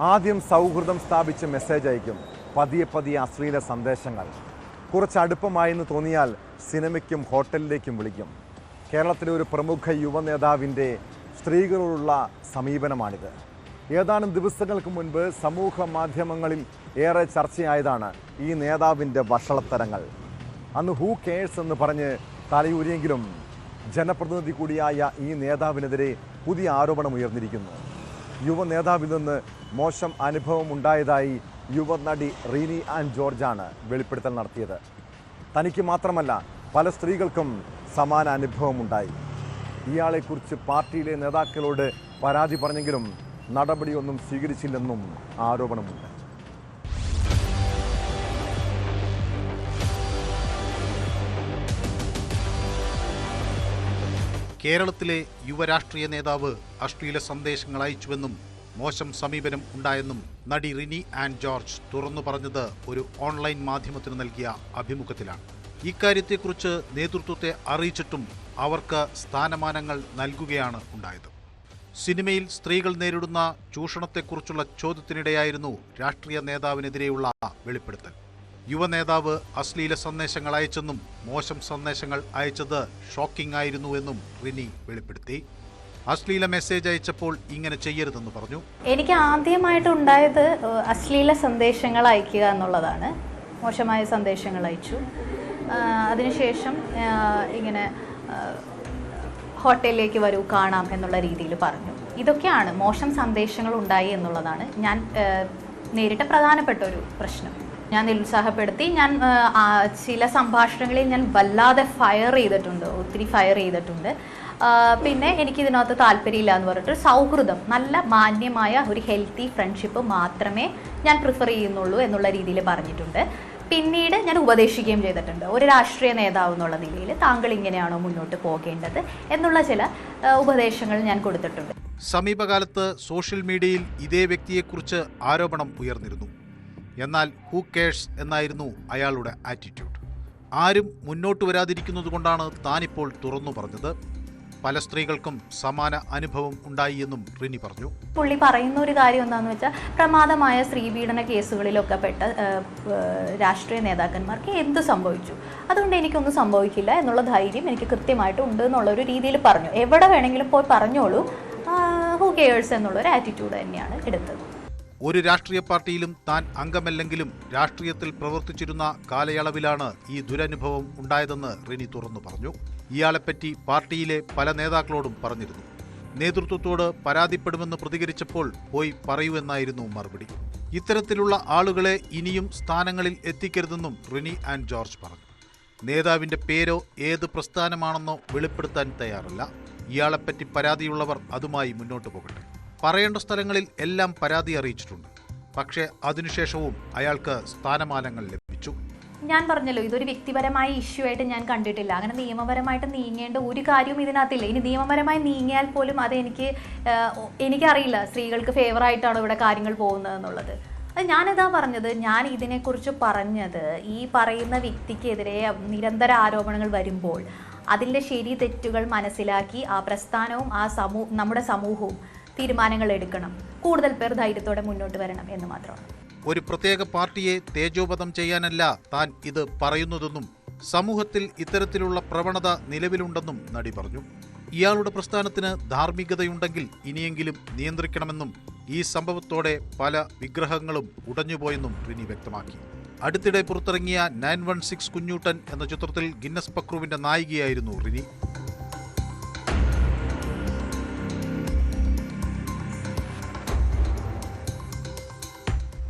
ആദ്യം സൗഹൃദം സ്ഥാപിച്ച മെസ്സേജ് അയക്കും. പതിയെ പതിയെ അശ്ലീല സന്ദേശങ്ങൾ. കുറച്ച് അടുപ്പമായെന്ന് തോന്നിയാൽ സിനിമയ്ക്കും ഹോട്ടലിലേക്കും വിളിക്കും. കേരളത്തിലെ ഒരു പ്രമുഖ യുവ നേതാവിന്റെ സ്ത്രീകളോടുള്ള സമീപനമാണിത്. ഏതാനും ദിവസങ്ങൾക്ക് മുൻപ് സമൂഹ മാധ്യമങ്ങളിൽ ഏറെ ചർച്ചയായതാണ് ഈ നേതാവിന്റെ വഷളത്തരങ്ങൾ. അന്ന് ഹൂ കേഴ്സ് എന്ന് പറഞ്ഞ് തലയൂരിയെങ്കിലും ജനപ്രതിനിധി കൂടിയായ ഈ നേതാവിനെതിരെ പുതിയ ആരോപണം ഉയർന്നിരിക്കുന്നു. യുവ നേതാവിൽ നിന്ന് മോശം അനുഭവം ഉണ്ടായതായി യുവനടി റീനി ആൻഡ് ജോർജാണ് വെളിപ്പെടുത്തൽ നടത്തിയത്. തനിക്ക് മാത്രമല്ല പല സ്ത്രീകൾക്കും സമാന അനുഭവം ഉണ്ടായി. ഇയാളെക്കുറിച്ച് പാർട്ടിയിലെ നേതാക്കളോട് പരാതി പറഞ്ഞെങ്കിലും നടപടിയൊന്നും സ്വീകരിച്ചില്ലെന്നും ആരോപണമുണ്ട്. കേരളത്തിലെ യുവരാഷ്ട്രീയ നേതാവ് അശ്ലീല സന്ദേശങ്ങൾ അയച്ചുവെന്നും മോശം സമീപനം ഉണ്ടായെന്നും നടി റിനി ആൻഡ് ജോർജ് തുറന്നു പറഞ്ഞത് ഒരു ഓൺലൈൻ മാധ്യമത്തിന് നൽകിയ അഭിമുഖത്തിലാണ്. ഇക്കാര്യത്തെക്കുറിച്ച് നേതൃത്വത്തെ അറിയിച്ചിട്ടും അവർക്ക് സ്ഥാനമാനങ്ങൾ നൽകുകയാണ് ഉണ്ടായത്. സിനിമയിൽ സ്ത്രീകൾ നേരിടുന്ന ചൂഷണത്തെക്കുറിച്ചുള്ള ചോദ്യത്തിനിടെയായിരുന്നു രാഷ്ട്രീയ നേതാവിനെതിരെയുള്ള വെളിപ്പെടുത്തൽ. യുവ നേതാവ് അശ്ലീല സന്ദേശങ്ങൾ അയച്ചെന്നും മോശം സന്ദേശങ്ങൾ അയച്ചത് ഷോക്കിംഗ് ആയിരുന്നുവെന്നും റിനി വെളിപ്പെടുത്തി. അശ്ലീല മെസ്സേജ് അയച്ചപ്പോൾ ഇങ്ങനെ ചെയ്യരുതെന്ന് പറഞ്ഞു. എനിക്ക് ആദ്യമായിട്ട് ഉണ്ടായത് അശ്ലീല സന്ദേശങ്ങൾ അയക്കുക എന്നുള്ളതാണ്. മോശമായ സന്ദേശങ്ങൾ അയച്ചു. അതിനുശേഷം ഇങ്ങനെ ഹോട്ടലിലേക്ക് വരൂ കാണാം എന്നുള്ള രീതിയിൽ പറഞ്ഞു. ഇതൊക്കെയാണ് മോശം സന്ദേശങ്ങൾ ഉണ്ടായി എന്നുള്ളതാണ് ഞാൻ നേരിട്ട പ്രധാനപ്പെട്ട ഒരു പ്രശ്നം. ഞാൻ നിരുത്സാഹപ്പെടുത്തി. ഞാൻ ചില സംഭാഷണങ്ങളിൽ ഞാൻ വല്ലാതെ ഫയർ ചെയ്തിട്ടുണ്ട്. ഒത്തിരി ഫയർ ചെയ്തിട്ടുണ്ട്. പിന്നെ എനിക്ക് ഇതിനകത്ത് താല്പര്യമില്ല എന്ന് പറഞ്ഞിട്ട് സൗഹൃദം നല്ല മാന്യമായ ഒരു ഹെൽത്തി ഫ്രണ്ട്ഷിപ്പ് മാത്രമേ ഞാൻ പ്രിഫർ ചെയ്യുന്നുള്ളൂ എന്നുള്ള രീതിയിൽ പറഞ്ഞിട്ടുണ്ട്. പിന്നീട് ഞാൻ ഉപദേശിക്കുകയും ചെയ്തിട്ടുണ്ട്. ഒരു രാഷ്ട്രീയ നേതാവ് എന്നുള്ള നിലയിൽ താങ്കൾ ഇങ്ങനെയാണോ മുന്നോട്ട് പോകേണ്ടത് എന്നുള്ള ചില ഉപദേശങ്ങൾ ഞാൻ കൊടുത്തിട്ടുണ്ട്. സമീപകാലത്ത് സോഷ്യൽ മീഡിയയിൽ ഇതേ വ്യക്തിയെക്കുറിച്ച് ആരോപണം ഉയർന്നിരുന്നു. എന്നാൽ ഹൂ കേഴ്സ് എന്നായിരുന്നു അയാളുടെ ആറ്റിറ്റ്യൂഡ് ആരും മുന്നോട്ട് വരാതിരിക്കുന്നത് കൊണ്ടാണ് താനിപ്പോൾ തുറന്നു പറഞ്ഞത്. പല സ്ത്രീകൾക്കും സമാന അനുഭവം ഉണ്ടായി എന്നും റിനി പറഞ്ഞു. പുള്ളി പറയുന്ന ഒരു കാര്യം എന്താണെന്ന് വെച്ചാൽ പ്രമാദമായ സ്ത്രീപീഡന കേസുകളിലൊക്കെ പെട്ട രാഷ്ട്രീയ നേതാക്കന്മാർക്ക് എന്ത് സംഭവിച്ചു? അതുകൊണ്ട് എനിക്കൊന്നും സംഭവിക്കില്ല എന്നുള്ള ധൈര്യം എനിക്ക് കൃത്യമായിട്ട് ഉണ്ട് എന്നുള്ള ഒരു രീതിയിൽ പറഞ്ഞു. എവിടെ വേണമെങ്കിലും പോയി പറഞ്ഞോളൂ. ഹൂ കെയേഴ്സ് എന്നുള്ള ഒരു ആറ്റിറ്റ്യൂഡ് തന്നെയാണ് എടുത്തത്. ഒരു രാഷ്ട്രീയ പാർട്ടിയിലും താൻ അംഗമല്ലെങ്കിലും രാഷ്ട്രീയത്തിൽ പ്രവർത്തിച്ചിരുന്ന കാലയളവിലാണ് ഈ ദുരനുഭവം ഉണ്ടായതെന്ന് റിനി തുറന്നു പറഞ്ഞു. ഇയാളെപ്പറ്റി പാർട്ടിയിലെ പല നേതാക്കളോടും പറഞ്ഞിരുന്നു. നേതൃത്വത്തോട് പരാതിപ്പെടുമെന്ന് പ്രതികരിച്ചപ്പോൾ പോയി പറയൂ എന്നായിരുന്നു മറുപടി. ഇത്തരത്തിലുള്ള ആളുകളെ ഇനിയും സ്ഥാനങ്ങളിൽ എത്തിക്കരുതെന്നും റിനി ആൻഡ് ജോർജ് പറഞ്ഞു. നേതാവിന്റെ പേരോ ഏത് പ്രസ്ഥാനമാണെന്നോ വെളിപ്പെടുത്താൻ തയ്യാറല്ല. ഇയാളെപ്പറ്റി പരാതിയുള്ളവർ അതുമായി മുന്നോട്ട് പോകട്ടെ. പറയേണ്ട സ്ഥലങ്ങളിൽ എല്ലാം പരാതി അറിയിച്ചിട്ടുണ്ട്. പക്ഷേ അതിനുശേഷവും അയാൾക്ക് സ്ഥാനമാനങ്ങൾ ലഭിച്ചു. ഞാൻ പറഞ്ഞല്ലോ ഇതൊരു വ്യക്തിപരമായ ഇഷ്യൂ ആയിട്ട് ഞാൻ കണ്ടിട്ടില്ല. അങ്ങനെ നിയമപരമായിട്ട് നീങ്ങേണ്ട ഒരു കാര്യവും ഇതിനകത്തില്ല. ഇനി നിയമപരമായി നീങ്ങിയാൽ പോലും അത് എനിക്ക് എനിക്കറിയില്ല സ്ത്രീകൾക്ക് ഫേവർ ആയിട്ടാണോ ഇവിടെ കാര്യങ്ങൾ പോകുന്നത് എന്നുള്ളത്. അത് ഞാനിതാ പറഞ്ഞത് ഞാൻ ഇതിനെക്കുറിച്ച് പറഞ്ഞത് ഈ പറയുന്ന വ്യക്തിക്കെതിരെ നിരന്തര ആരോപണങ്ങൾ വരുമ്പോൾ അതിന്റെ ശരി തെറ്റുകൾ മനസ്സിലാക്കി ആ പ്രസ്ഥാനവും ആ സമൂ നമ്മുടെ സമൂഹവും തീരുമാനങ്ങൾ എടുക്കണം. കൂടുതൽ പേർ ധൈര്യത്തോടെ മുന്നോട്ട് വരണം എന്ന് മാത്രമാണ് ഒരു പ്രത്യേക പാർട്ടിയെ തേജോപതം ചെയ്യാനല്ല താൻ ഇത് പറയുന്നതെന്നും സമൂഹത്തിൽ ഇത്തരത്തിലുള്ള പ്രവണത നിലവിലുണ്ടെന്നും നടി പറഞ്ഞു. ഇയാളുടെ പ്രസ്ഥാനത്തിന് ധാർമ്മികതയുണ്ടെങ്കിൽ ഇനിയെങ്കിലും നിയന്ത്രിക്കണമെന്നും ഈ സംഭവത്തോടെ പല വിഗ്രഹങ്ങളും ഉടഞ്ഞുപോയെന്നും റിനി വ്യക്തമാക്കി. അടുത്തിടെ പുറത്തിറങ്ങിയ നയൻ വൺ സിക്സ് കുഞ്ഞൂട്ടൻ എന്ന ചിത്രത്തിൽ ഗിന്നസ് പക്രുവിന്റെ നായികയായിരുന്നു റിനി.